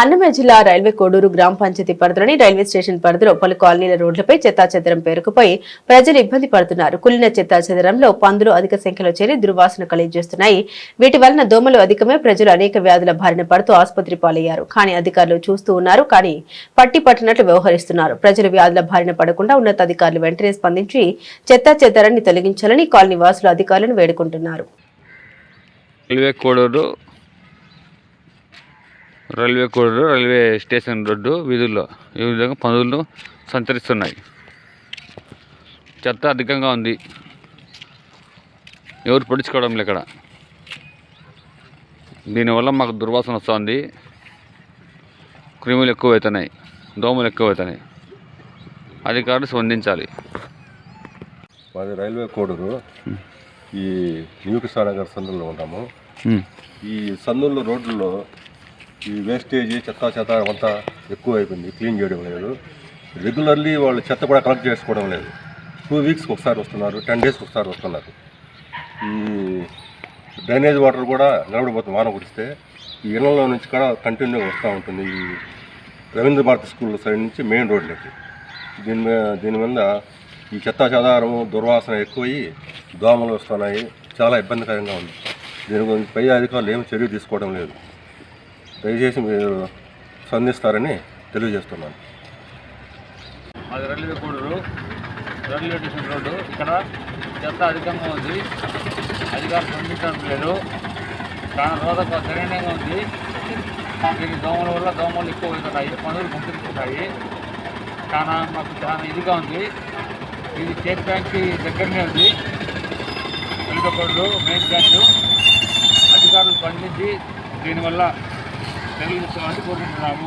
అన్నమయ్య జిల్లా రైల్వే కోడూరు గ్రామ పంచాయతీ పరిధిలోని రైల్వే స్టేషన్ పరిధిలో పలు కాలనీల రోడ్లపై చెత్తాచెదరం పేరుకుపోయి ప్రజలు ఇబ్బంది పడుతున్నారు. కులిన చెత్తాచెదరంలో పందులు అధిక సంఖ్యలో చేరి దుర్వాసన కలిగజేస్తున్నాయి. వీటి వలన దోమలు అధికమే ప్రజలు అనేక వ్యాధుల బారిన పడుతూ ఆసుపత్రి పాలయ్యారు. కానీ అధికారులు చూస్తూ ఉన్నారు. కానీ పట్టి పట్టినట్లు వ్యవహరిస్తున్నారు. ప్రజలు వ్యాధుల బారిన పడకుండా ఉన్నతాధికారులు వెంటనే స్పందించి చెత్తాచెదరాన్ని తొలగించాలని కాలనీ వాసులు అధికారులను వేడుకుంటున్నారు. Railway Koduru railway Koduru railway station road వీధుల్లో ఈ విధంగా పనులు సంచరిస్తున్నాయి. చెత్త అధికంగా ఉంది. ఎవరు పట్టించుకోవడం లేదు ఇక్కడ. దీనివల్ల మాకు దుర్వాసన వస్తుంది. క్రిములు ఎక్కువ అవుతున్నాయి దోమలు ఎక్కువ అవుతున్నాయి అధికారులు స్పందించాలి. మాది రైల్వే కోడూరు. ఈ న్యూ కృష్ణానగర్ సందుల్లో ఉంటాము. ఈ సందుల్లో రోడ్లలో ఈ వేస్టేజ్ చెత్త చెత్త అంతా ఎక్కువ అయిపోయింది క్లీన్ చేయడం లేదు. రెగ్యులర్లీ వాళ్ళు చెత్త కూడా కలెక్ట్ చేసుకోవడం లేదు. టూ వీక్స్కి ఒకసారి వస్తున్నారు టెన్ డేస్కి ఒకసారి వస్తున్నారు. ఈ డ్రైనేజ్ వాటర్ కూడా నిలబడిపోతుంది వాన కురిస్తే. ఈ ఇళ్ళలో నుంచి కూడా కంటిన్యూ వస్తూ ఉంటుంది. ఈ రవీంద్ర భారతి స్కూల్ సైడ్ నుంచి మెయిన్ రోడ్లకి దీని మీద దీని మీద ఈ చెత్త చెదారము దుర్వాసన ఎక్కువయ్యి దోమలు వస్తున్నాయి. చాలా ఇబ్బందికరంగా ఉంది. దీని గురించి పై అధికారులు ఏమి చర్య తీసుకోవడం లేదు. దయచేసి మీరు స్పందిస్తారని తెలియజేస్తున్నాను. అది railway Koduru railway station road. ఇక్కడ చెత్త అధికంగా ఉంది. అధికారులు స్పందించడం లేదు. చాలా రోజులకు సరైనగా ఉంది. దీని దోమల వల్ల దోమలు ఎక్కువ అవుతున్నాయి. పనులు గుంపుకుంటాయి చాలా మాకు చాలా ఇదిగా ఉంది. ఇది స్టేట్ బ్యాంక్కి దగ్గరనే ఉంది. Railway Koduru main bank. అధికారులు స్పందించి దీనివల్ల ಬೆಂಗಳೂರು ಸಹ ಒಂದು ಗೋರ್ಮೆಂಟ್ ನಾವು